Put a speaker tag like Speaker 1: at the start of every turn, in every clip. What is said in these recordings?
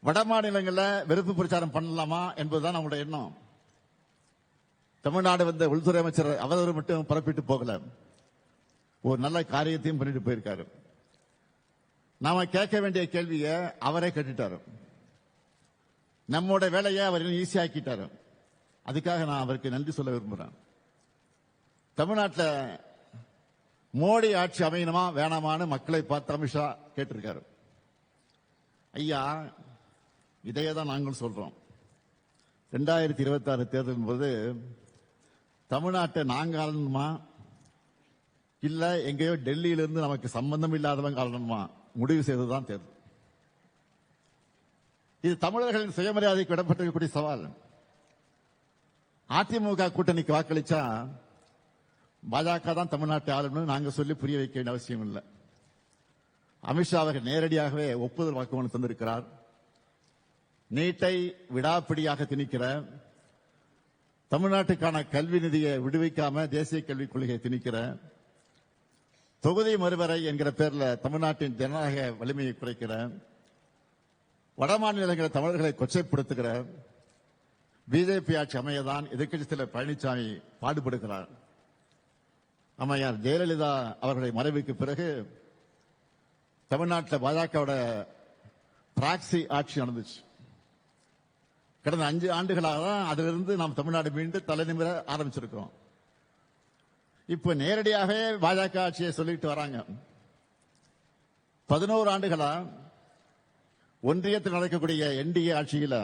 Speaker 1: வட மாநிலங்களில் வெறுப்பு பிரச்சாரம் பண்ணலாமா என்பதுதான் நம்முடைய எண்ணம். தமிழ்நாடு வந்த உள்துறை அமைச்சர் அவதூறு மட்டும் பரப்பிட்டு போகல. ஒரு நல்ல காரியத்தையும் பண்ணிட்டு போயிருக்காரு. நாம கேட்க வேண்டிய கேள்வியை அவரே கேட்டுட்டாரு. நம்மோட வேலையை அவர் ஈஸியாக்கிட்டாரு அதுக்காக நான் அவருக்கு நன்றி சொல்ல விரும்புகிறேன் தமிழ்நாட்டில் மோடி ஆட்சி அமையணுமா வேணாமான்னு மக்களை பார்த்து அமித்ஷா கேட்டிருக்காரு. ஐயா இதையே தான் நாங்களும் சொல்றோம். ரெண்டாயிரத்தி இருபத்தி ஆறு தேர்தலின் போது தமிழ்நாட்டை நாங்க ஆளணுமா இல்ல எங்கேயோ டெல்லியிலிருந்து நமக்கு சம்பந்தம் இல்லாதவங்க ஆளணுமா முடிவு செய்ததுதான் தேர்தல். இது தமிழர்களின் சுயமரியாதைக்கு இடப்பட்டிருக்கக்கூடிய சவால். அதிமுக கூட்டணிக்கு வாக்களிச்சா பாஜக தான் தமிழ்நாட்டை ஆளுநர் நாங்க சொல்லி புரிய வைக்க வேண்டிய அவசியம் இல்லை. அமித்ஷா அவர்கள் நேரடியாகவே ஒப்புதல் வாக்குமூலம் தந்திருக்கிறார். நீட்டை விடாப்பிடியாக திணிக்கிற தமிழ்நாட்டுக்கான கல்வி நிதியை விடுவிக்காம தேசிய கல்விக் கொள்கையை திணிக்கிற தொகுதி மறுவரை என்கிற பேர்ல தமிழ்நாட்டின் ஜனநாயக வலிமையை குறைக்கிற வடமாநிலங்களில் தமிழர்களை கொச்சைப்படுத்துகிற பிஜேபி ஆட்சி அமையதான் எதிர்க்கட்சி தலைவர் பழனிசாமி பாடுபடுகிறார். அம்மையார் ஜெயலலிதா அவர்களை மறைவுக்கு பிறகு தமிழ்நாட்டில் பாஜகவோட பிராக்சி ஆட்சி நடந்துச்சு. கடந்த அஞ்சு ஆண்டுகளாக தான் அதிலிருந்து நாம் தமிழ்நாடு மீண்டும் தலைநிமிர ஆரம்பிச்சிருக்கிறோம். இப்ப நேரடியாகவே பாஜக ஆட்சியை சொல்லிட்டு வராங்க. பதினோரு ஆண்டுகளா ஒன்றியத்தில் நடக்கக்கூடிய என்டிஏ ஆட்சியில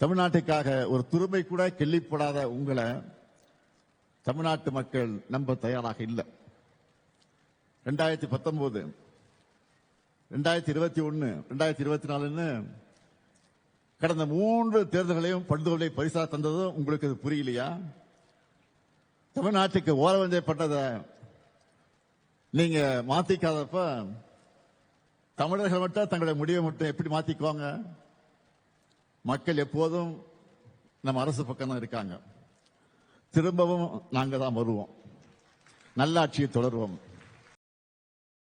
Speaker 1: தமிழ்நாட்டுக்காக ஒரு துருமை கூட கெல்லிப்படாத உங்களை தமிழ்நாட்டு மக்கள் நம்ப தயாராக இல்லை. ரெண்டாயிரத்தி பத்தொன்பது ரெண்டாயிரத்தி இருபத்தி ஒன்று ரெண்டாயிரத்தி இருபத்தி நாலுன்னு கடந்த மூன்று தேர்தல்களையும் படுதொலை பரிசா தந்ததும் உங்களுக்கு இது புரியலையா? தமிழ்நாட்டுக்கு ஓரவஞ்சப்பட்டதை நீங்க மாத்திக்காதப்ப தமிழர்கள் மட்டும் தங்களுடைய முடிவை மட்டும் எப்படி மாத்திக்குவாங்க? மக்கள் எப்போதும் நம்ம அரசு பக்கம் தான் இருக்காங்க. திரும்பவும் நாங்க தான் வருவோம். நல்லாட்சியை தொடர்வோம்.